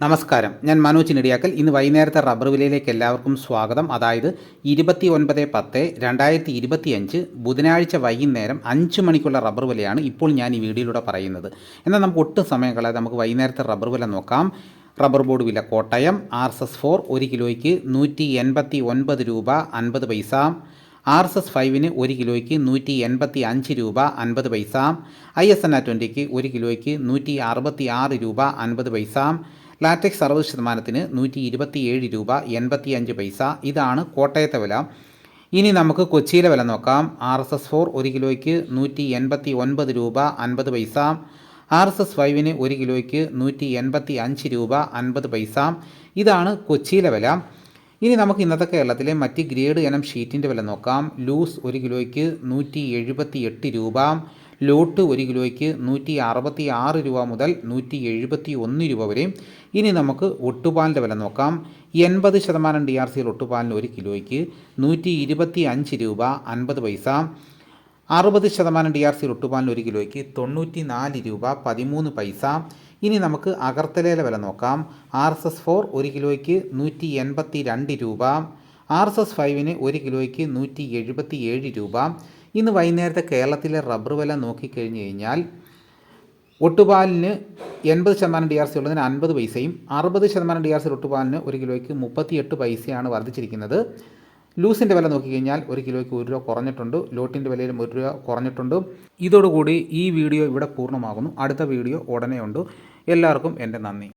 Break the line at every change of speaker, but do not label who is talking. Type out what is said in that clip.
നമസ്കാരം. ഞാൻ മനോജ് നെടിയാക്കൽ ഇന്ന് വൈകുന്നേരത്തെ റബ്ബർ വിലയിലേക്ക് എല്ലാവർക്കും സ്വാഗതം. അതായത് ഇരുപത്തി ഒൻപത് പത്ത് രണ്ടായിരത്തി ഇരുപത്തിയഞ്ച് ബുധനാഴ്ച വൈകുന്നേരം അഞ്ച് മണിക്കുള്ള റബ്ബർ വിലയാണ് ഇപ്പോൾ ഞാൻ ഈ വീഡിയോയിലൂടെ പറയുന്നത്. എന്നാൽ നമുക്ക് ഒട്ടും സമയം കളയാതെ നമുക്ക് വൈകുന്നേരത്തെ റബ്ബർ വില നോക്കാം. റബ്ബർ ബോർഡ് വില Kottayam R S S four ഒരു കിലോയ്ക്ക് നൂറ്റി എൺപത്തി ഒൻപത് രൂപ അൻപത് പൈസ. ആർ എസ് എസ് ഫൈവിന് ഒരു കിലോയ്ക്ക് നൂറ്റി എൺപത്തി അഞ്ച് രൂപ അൻപത് പൈസ. ഐ എസ് എൻ ആ ട്വന്റിക്ക് ഒരു കിലോയ്ക്ക് നൂറ്റി അറുപത്തി ആറ് രൂപ അൻപത് പൈസ. ലാറ്റക്സ് അറുപത് ശതമാനത്തിന് നൂറ്റി ഇരുപത്തിയേഴ് രൂപ എൺപത്തി അഞ്ച് പൈസ. ഇതാണ് കോട്ടയത്തെ വില. ഇനി നമുക്ക് കൊച്ചിയിലെ വില നോക്കാം. ആർ എസ് എസ് ഫോർ ഒരു കിലോയ്ക്ക് നൂറ്റി എൺപത്തി ഒൻപത് രൂപ അൻപത് പൈസ. ആർ എസ് എസ് ഫൈവിന് ഒരു കിലോയ്ക്ക് നൂറ്റി എൺപത്തി അഞ്ച് രൂപ അൻപത് പൈസ. ഇതാണ് കൊച്ചിയിലെ വില. ഇനി നമുക്ക് ഇന്നത്തെ കേരളത്തിലെ മറ്റ് ഗ്രേഡ് ഇനം ഷീറ്റിന്റെ വില നോക്കാം. ലൂസ് ഒരു കിലോയ്ക്ക് നൂറ്റി എഴുപത്തി എട്ട് രൂപ. ലോട്ട് ഒരു കിലോയ്ക്ക് നൂറ്റി അറുപത്തി ആറ് രൂപ മുതൽ നൂറ്റി എഴുപത്തി ഒന്ന് രൂപ വരെ. ഇനി നമുക്ക് ഒട്ടുപാലിന്റെ വില നോക്കാം. എൺപത് ശതമാനം ഡി ആർ സിയിൽ ഒട്ടുപാലിന് ഒരു കിലോയ്ക്ക് നൂറ്റി ഇരുപത്തി അഞ്ച് രൂപ അൻപത് പൈസ. അറുപത് ശതമാനം ഡി ആർ സി ഒട്ടുപാലിന് ഒരു കിലോയ്ക്ക് തൊണ്ണൂറ്റി നാല് രൂപ പതിമൂന്ന് പൈസ. ഇനി നമുക്ക് അഗർത്തലയിലെ വില നോക്കാം. ആർ എസ് എസ് ഫോർ ഒരു കിലോയ്ക്ക് നൂറ്റി എൺപത്തി രണ്ട് രൂപ. ആർ എസ് എസ് ഫൈവിന് ഒരു കിലോയ്ക്ക് നൂറ്റി എഴുപത്തി ഏഴ് രൂപ. ഇന്ന് വൈകുന്നേരത്തെ കേരളത്തിലെ റബ്ബർ വില നോക്കിക്കഴിഞ്ഞ് കഴിഞ്ഞാൽ ഒട്ടുപാലിന് എൺപത് ശതമാനം ഡി ആർ സി ഉള്ളതിന് അൻപത് പൈസയും അറുപത് ശതമാനം ഡി ആർ സി ഒട്ടുപാലിന് ഒരു കിലോയ്ക്ക് മുപ്പത്തിയെട്ട് പൈസയാണ് വർദ്ധിച്ചിരിക്കുന്നത്. ലൂസിന്റെ വില നോക്കിക്കഴിഞ്ഞാൽ ഒരു കിലോയ്ക്ക് ഒരു രൂപ കുറഞ്ഞിട്ടുണ്ട്. ലോട്ടിന്റെ വിലയിലും ഒരു രൂപ കുറഞ്ഞിട്ടുണ്ട്. ഇതോടുകൂടി ഈ വീഡിയോ ഇവിടെ പൂർണമാകുന്നു. അടുത്ത വീഡിയോ ഉടനെ ഉണ്ട്. എല്ലാവർക്കും എന്റെ നന്ദി.